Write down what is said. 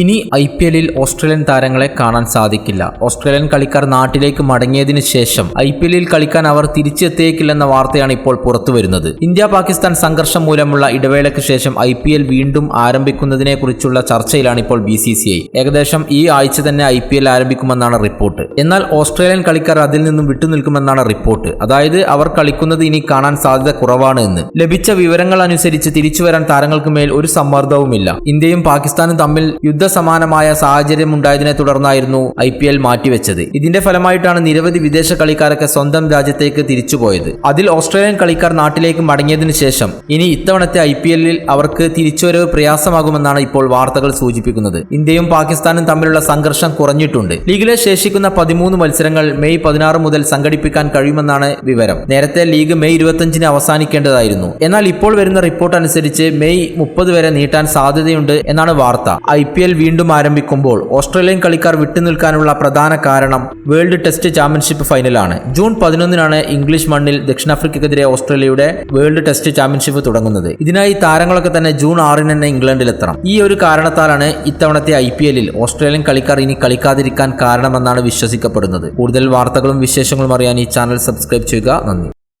ഇനി I P എല്ലിൽ Australian താരങ്ങളെ കാണാൻ സാധിക്കില്ല. ഓസ്ട്രേലിയൻ കളിക്കാർ നാട്ടിലേക്ക് മടങ്ങിയതിനു ശേഷം ഐ പി എല്ലിൽ കളിക്കാൻ അവർ തിരിച്ചെത്തിയേക്കില്ലെന്ന വാർത്തയാണ് ഇപ്പോൾ പുറത്തു വരുന്നത് ഇന്ത്യ പാകിസ്ഥാൻ സംഘർഷം മൂലമുള്ള ഇടവേളയ്ക്ക് ശേഷം ഐ പി എൽ വീണ്ടും ആരംഭിക്കുന്നതിനെ കുറിച്ചുള്ള ചർച്ചയിലാണ് ഇപ്പോൾ ബി സി സി ഐ. ഏകദേശം ഈ ആഴ്ച തന്നെ ഐ പി എൽ ആരംഭിക്കുമെന്നാണ് റിപ്പോർട്ട്. എന്നാൽ ഓസ്ട്രേലിയൻ കളിക്കാർ അതിൽ നിന്നും വിട്ടുനിൽക്കുമെന്നാണ് റിപ്പോർട്ട്. അതായത് അവർ കളിക്കുന്നത് ഇനി കാണാൻ സാധ്യത കുറവാണ് എന്ന്. ലഭിച്ച വിവരങ്ങൾ അനുസരിച്ച് തിരിച്ചുവരാൻ താരങ്ങൾക്ക് മേൽ ഒരു സമ്മർദ്ദവുമില്ല. ഇന്ത്യയും പാകിസ്ഥാനും തമ്മിൽ യുദ്ധസമാനമായ സാഹചര്യം ഉണ്ടായതിനെ തുടർന്നായിരുന്നു ഐ പി എൽ മാറ്റിവെച്ചത്. ഇതിന്റെ ഫലമായിട്ടാണ് നിരവധി വിദേശ കളിക്കാരൊക്കെ സ്വന്തം രാജ്യത്തേക്ക് തിരിച്ചുപോയത് അതിൽ ഓസ്ട്രേലിയൻ കളിക്കാർ നാട്ടിലേക്ക് മടങ്ങിയതിനു ശേഷം ഇനി ഇത്തവണത്തെ ഐ പി എല്ലിൽ അവർക്ക് തിരിച്ചുവരവ് പ്രയാസമാകുമെന്നാണ് ഇപ്പോൾ വാർത്തകൾ സൂചിപ്പിക്കുന്നത്. ഇന്ത്യയും പാകിസ്ഥാനും തമ്മിലുള്ള സംഘർഷം കുറഞ്ഞിട്ടുണ്ട്. ലീഗിലെ ശേഷിക്കുന്ന പതിമൂന്ന് മത്സരങ്ങൾ മെയ് പതിനാറ് മുതൽ സംഘടിപ്പിക്കാൻ കഴിയുമെന്നാണ് വിവരം. നേരത്തെ ലീഗ് മെയ് ഇരുപത്തഞ്ചിന് അവസാനിക്കേണ്ടതായിരുന്നു. എന്നാൽ ഇപ്പോൾ വരുന്ന റിപ്പോർട്ട് അനുസരിച്ച് മെയ് മുപ്പത് വരെ നീട്ടാൻ സാധ്യതയുണ്ട് എന്നാണ് വാർത്ത. ഐ പി എൽ വീണ്ടും ആരംഭിക്കുമ്പോൾ ഓസ്ട്രേലിയൻ കളിക്കാർ വിട്ടുനിൽക്കാനുള്ള പ്രധാന കാരണം വേൾഡ് ടെസ്റ്റ് ചാമ്പ്യൻഷിപ്പ് ഫൈനലാണ്. ജൂൺ പതിനൊന്നിനാണ് ഇംഗ്ലീഷ് മണ്ണിൽ ദക്ഷിണാഫ്രിക്കക്കെതിരെ ഓസ്ട്രേലിയയുടെ വേൾഡ് ടെസ്റ്റ് ചാമ്പ്യൻഷിപ്പ് തുടങ്ങുന്നത്. ഇതിനായി താരങ്ങളൊക്കെ തന്നെ ജൂൺ ആറിന് തന്നെ ഇംഗ്ലണ്ടിലെത്തണം. ഈ ഒരു കാരണത്താലാണ് ഇത്തവണത്തെ ഐ പി എല്ലിൽ ഓസ്ട്രേലിയൻ കളിക്കാർ ഇനി കളിക്കാതിരിക്കാൻ കാരണമെന്നാണ് വിശ്വസിക്കപ്പെടുന്നത്. കൂടുതൽ വാർത്തകളും വിശേഷങ്ങളും അറിയാൻ ഈ ചാനൽ സബ്സ്ക്രൈബ് ചെയ്യുക. നന്ദി.